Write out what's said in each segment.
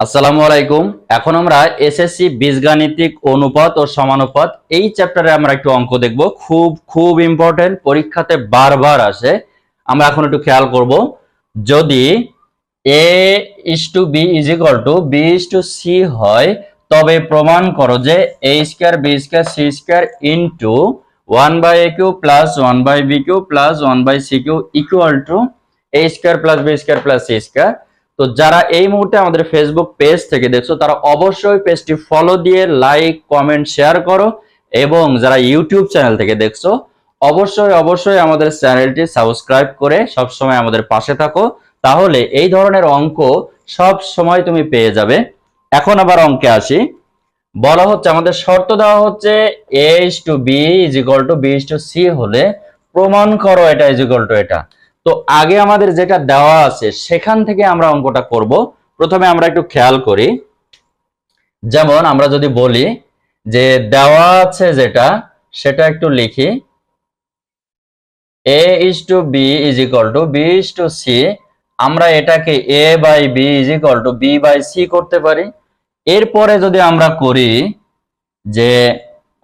আসসালামু আলাইকুম। এখন আমরা এসএসসি বীজগাণিতিক অনুপাত ও সমানুপাত এই চ্যাপ্টারে আমরা একটু অঙ্ক দেখব। খুব খুব ইম্পর্টেন্ট পরীক্ষাতে বারবার আসে। আমরা এখন একটু খেয়াল করব। যদি a is to b is equal to b is to c হয়, তবে প্রমাণ করো যে a square b square c square into one by a cube plus one by b cube plus one by c cube equal to a square plus b square plus c square তো যারা এই মুহূর্তে আমাদের Facebook page থেকে দেখছ, তারা অবশ্যই পেজটি ফলো দিয়ে লাইক কমেন্ট শেয়ার করো এবং যারা ইউটিউব চ্যানেল থেকে দেখছ, অবশ্যই অবশ্যই আমাদের চ্যানেলটি সাবস্ক্রাইব করে সব সময় আমাদের পাশে থাকো। তাহলে এই ধরনের অঙ্ক সব সময় তুমি পেয়ে যাবে। এখন আবার অঙ্কে আসি। বলা হচ্ছে, আমাদের শর্ত দেওয়া হচ্ছে a is to b to b to c হলে প্রমাণ করো এটা ইজ টু এটা। তো আগে আমাদের যেটা দেওয়া আছে, সেখান থেকে আমরা অঙ্কটা করব। প্রথমে আমরা একটু খেয়াল করি। যেমন আমরা যদি বলি যে দেওয়া আছে যেটা, সেটা একটু লিখি। A is to b is equal to b is to c আমরা এটাকে a by b is equal to b by c করতে পারি। এরপরে যদি আমরা করি যে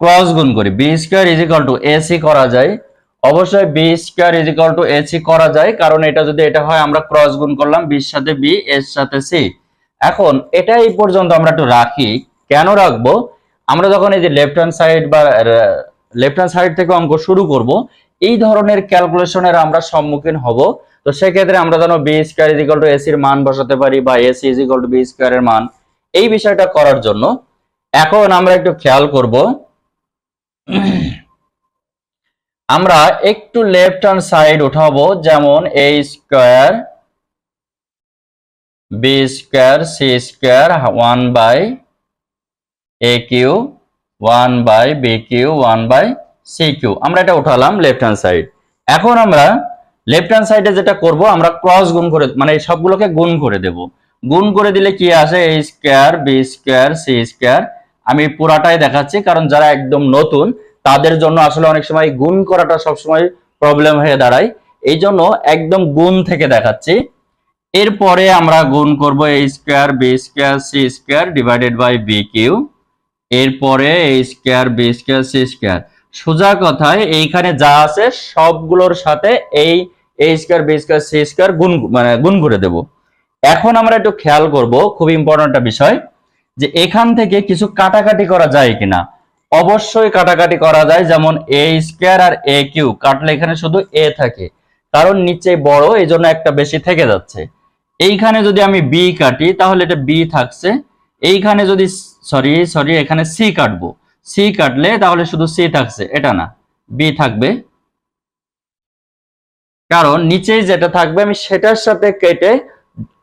ক্রস গুণ করি b square is equal to a c করা যায়। অবশ্যই b square is equal to a c করা যায়, কারণ এটা যদি এটা হয়, আমরা ক্রস গুণ করলাম বির সাথে বি এর সাথে সি এখন, এটা এই পর্যন্ত আমরা একটু রাখি। কেন রাখব? আমরা যখন এই যে লেফট হ্যান্ড সাইড বা লেফট হ্যান্ড সাইড থেকে অঙ্ক শুরু করব, এই ধরনের ক্যালকুলেশনের আমরা সম্মুখীন হব। তো সেক্ষেত্রে আমরা যেন b square is equal to এসির মান বসাতে পারি বা a c is equal to b স্কোয়ারের মান। এই বিষয়টা করার জন্য, এখন আমরা একটু খেয়াল করব। আমরা একটু লেফট হ্যান্ড সাইড উঠাবো, যেমন a square b square c square one by a cube one by b cube one by c cube আমরা এটা উঠালাম লেফট হ্যান্ড সাইড এখন আমরা লেফট হ্যান্ড সাইডে যেটা করব, আমরা ক্রস গুণ করে মানে সবগুলোকে গুণ করে দেব। গুণ করে দিলে কি আসে? A square b square c square আমি পুরাটাই দেখাচ্ছি, কারণ যারা একদম নতুন তাদের জন্য আসলে অনেক সময় গুণ করাটা সবসময় প্রবলেম হয়ে দাঁড়ায়। এই জন্য একদম গুণ থেকে দেখাচ্ছি। এরপরে আমরা গুণ করব a square b square c square divided by b cube এরপরে a square b square c square সোজা কথায় এইখানে যা আছে সবগুলোর সাথে এই a square b square c square গুণ মানে গুণ করে দেব। এখন আমরা একটু খেয়াল করব খুব ইম্পর্টেন্ট একটা বিষয় যে এখান থেকে কিছু কাটাকাটি করা যায় কিনা। অবশ্যই কাটাকাটি করা যায়, যেমন এ স্কোয়ার আর এ কিউ কাটলে এখানে শুধু এ থাকে। কারণ নিচে বড় এই জন্য একটা বেশি থেকে যাচ্ছে। এইখানে যদি আমি বি কাটি, তাহলে এটা বি থাকছে। এইখানে যদি সরি সরি এখানে সি কাটবো। সি কাটলে তাহলে শুধু সি থাকছে, এটা না। বি থাকবে। কারণ নিচে যেটা থাকবে, আমি সেটার সাথে কেটে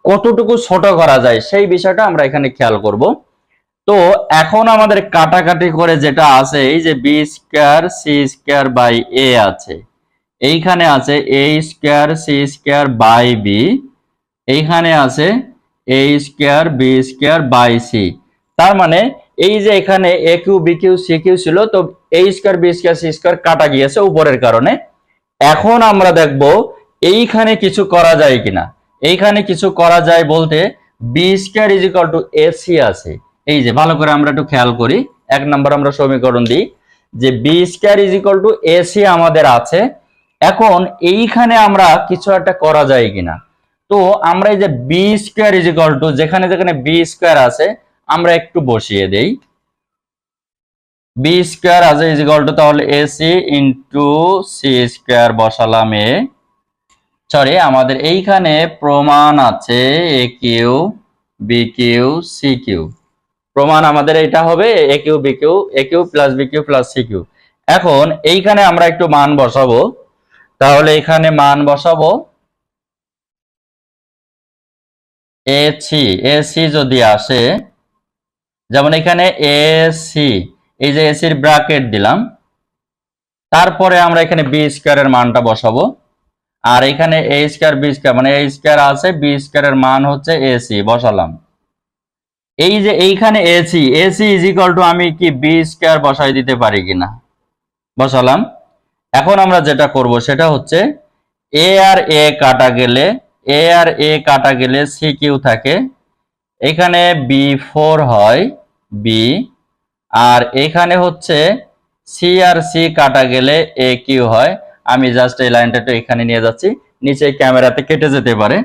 কতটুকু ছোট করা যায়, সেই বিষয়টা আমরা এখানে খেয়াল করব। তো এখন আমাদের কাটাকাটি করে যেটা আছে, এই যে b square, c square by a আছে। এইখানে আছে a square, c square by b. এইখানে আছে a square, b square by c. তার মানে এই যে এখানে a cube, b cube, c cube ছিল, তো a square, b square, c square কাটা গিয়েছে উপরের কারণে। এখন আমরা দেখব এইখানে কিছু করা যায় কিনা। এইখানে কিছু করা যায় বলতে b square is equal to a c আছে। এই যে, ভালো করে আমরা একটু খেয়াল করি। এক নম্বর আমরা সমীকরণ দিই যে b square is equal to a c আমাদের আছে। এখন এইখানে আমরা কিছু একটা করা যায় কিনা। তো আমরা এই যে b square is equal to যেখানে যেখানে বি স্কোয়ার আছে, আমরা একটু বসিয়ে দেই। বি স্কোয়ার আছে ইজ ইকাল টু তাহলে a c into c square বসালাম এ সরি আমাদের এইখানে প্রমাণ আছে a cube b cube c cube প্রমাণ আমাদের এটা হবে a cube b cube a cube plus b cube plus c cube এখন এইখানে আমরা একটু মান বসাবো। তাহলে এখানে মান বসাবো। এ সি এ সি যদি আসে, যেমন এখানে এ সি এই যে এসির ব্র্যাকেট দিলাম। তারপরে আমরা এখানে বি স্কোয়ারের মানটা বসাবো। আর এখানে এ স্কোয়ার বি স্কোয়ার মানে এ স্কোয়ার আছে বি স্কোয়ারের মান হচ্ছে এসি বসালাম। এই যে এইখানে a c a c is equal to আমি কি বি স্কোয়ার বসাই দিতে পারি কিনা? বসালাম। এখন আমরা যেটা করব সেটা হচ্ছে এ আর এ কাটা গেলে এ আর এ কাটা গেলে সি কিউ থাকে। এখানে বি ফোর হয় বি আর এখানে হচ্ছে সি আর সি কাটা গেলে এ কিউ হয়। আমি জাস্ট এই লাইনটা একটু এখানে নিয়ে যাচ্ছি, নিচে ক্যামেরাতে কেটে যেতে পারে।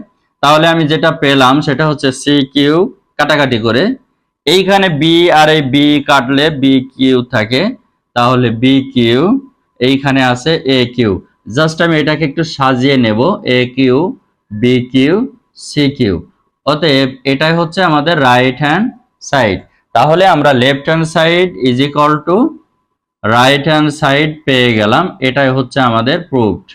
তাহলে আমি যেটা পেলাম সেটা হচ্ছে সি কিউ কাটাকাটি করে। এইখানে বি আর এই বি কাটলে বি কিউ থাকে। তাহলে বি কিউ এইখানে আছে এ কিউ জাস্ট আমি এটাকে একটু সাজিয়ে নেব। A cube b cube c cube অতএব এটাই হচ্ছে আমাদের রাইট হ্যান্ড সাইড তাহলে আমরা left hand side is equal to right hand side পেয়ে গেলাম। এটাই হচ্ছে আমাদের প্রুফড